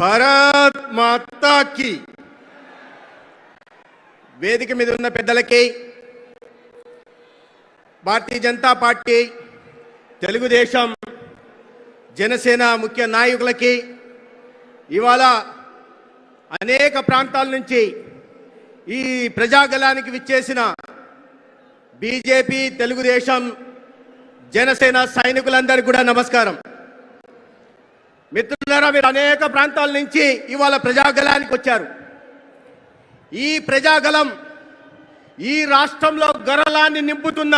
భారత్ మాతాకి. వేదిక మీద ఉన్న పెద్దలకి భారతీయ జనతా పార్టీ తెలుగుదేశం జనసేన ముఖ్య నాయకులకి ఇవాళ అనేక ప్రాంతాల నుంచి ఈ ప్రజాగలానికి విచ్చేసిన బీజేపీ తెలుగుదేశం జనసేన సైనికులందరికీ కూడా నమస్కారం. మిత్రులారా మీరు అనేక ప్రాంతాల నుంచి ఇవాళ ప్రజాగలానికి వచ్చారు. ఈ ప్రజాగలం ఈ రాష్ట్రంలో గరలాన్ని నింపుతున్న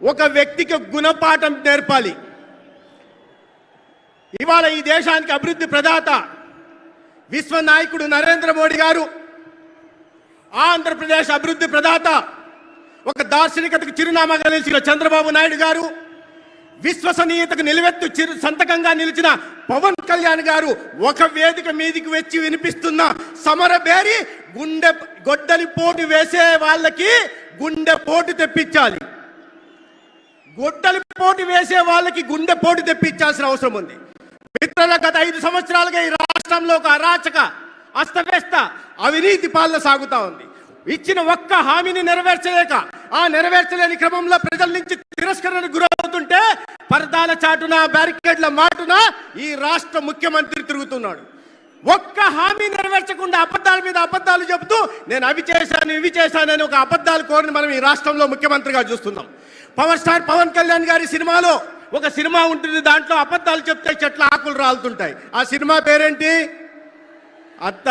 ఒక వ్యక్తికి గుణపాఠం నేర్పాలి. ఇవాళ ఈ దేశానికి అభివృద్ధి ప్రదాత విశ్వ నాయకుడు నరేంద్ర మోడీ గారు ఆంధ్రప్రదేశ్ అభివృద్ధి ప్రదాత ఒక దార్శనికతకు చిరునామాగా నిలిచిన చంద్రబాబు నాయుడు గారు విశ్వసనీయతకు నిలవెత్తు చిరు సంతకంగా నిలిచిన పవన్ కళ్యాణ్ గారు ఒక వేదిక మీదికి వచ్చి వినిపిస్తున్న సమర బేరి గుండె గొడ్డలి పోటు వేసే వాళ్ళకి గుండె పోటు తెప్పించాలి. గొడ్డలి పోటు వేసే వాళ్ళకి గుండె పోటు తెప్పించాల్సిన అవసరం ఉంది. మిత్రుల గత ఐదు సంవత్సరాలుగా ఈ రాష్ట్రంలో ఒక అరాచక అస్తవ్యస్త అవినీతి పాలన సాగుతా ఉంది. ఇచ్చిన ఒక్క హామీని నెరవేర్చలేక ఆ నెరవేర్చలేని క్రమంలో ప్రజల నుంచి తిరస్కరణకు గురవుతుంటే పరదాల చాటున బ్యారికేడ్ల మాటున ఈ రాష్ట్ర ముఖ్యమంత్రి తిరుగుతున్నాడు. ఒక్క హామీ నెరవేర్చకుండా అబద్ధాల మీద అబద్ధాలు చెబుతూ నేను అవి చేశాను ఇవి చేశానని ఒక అబద్ధాలు కోరిని మనం ఈ రాష్ట్రంలో ముఖ్యమంత్రిగా చూస్తున్నాం. పవర్ స్టార్ పవన్ కళ్యాణ్ గారి సినిమాలో ఒక సినిమా ఉంటుంది దాంట్లో అబద్ధాలు చెప్తే చెట్ల ఆకులు రాలుతుంటాయి. ఆ సినిమా పేరేంటి? అత్త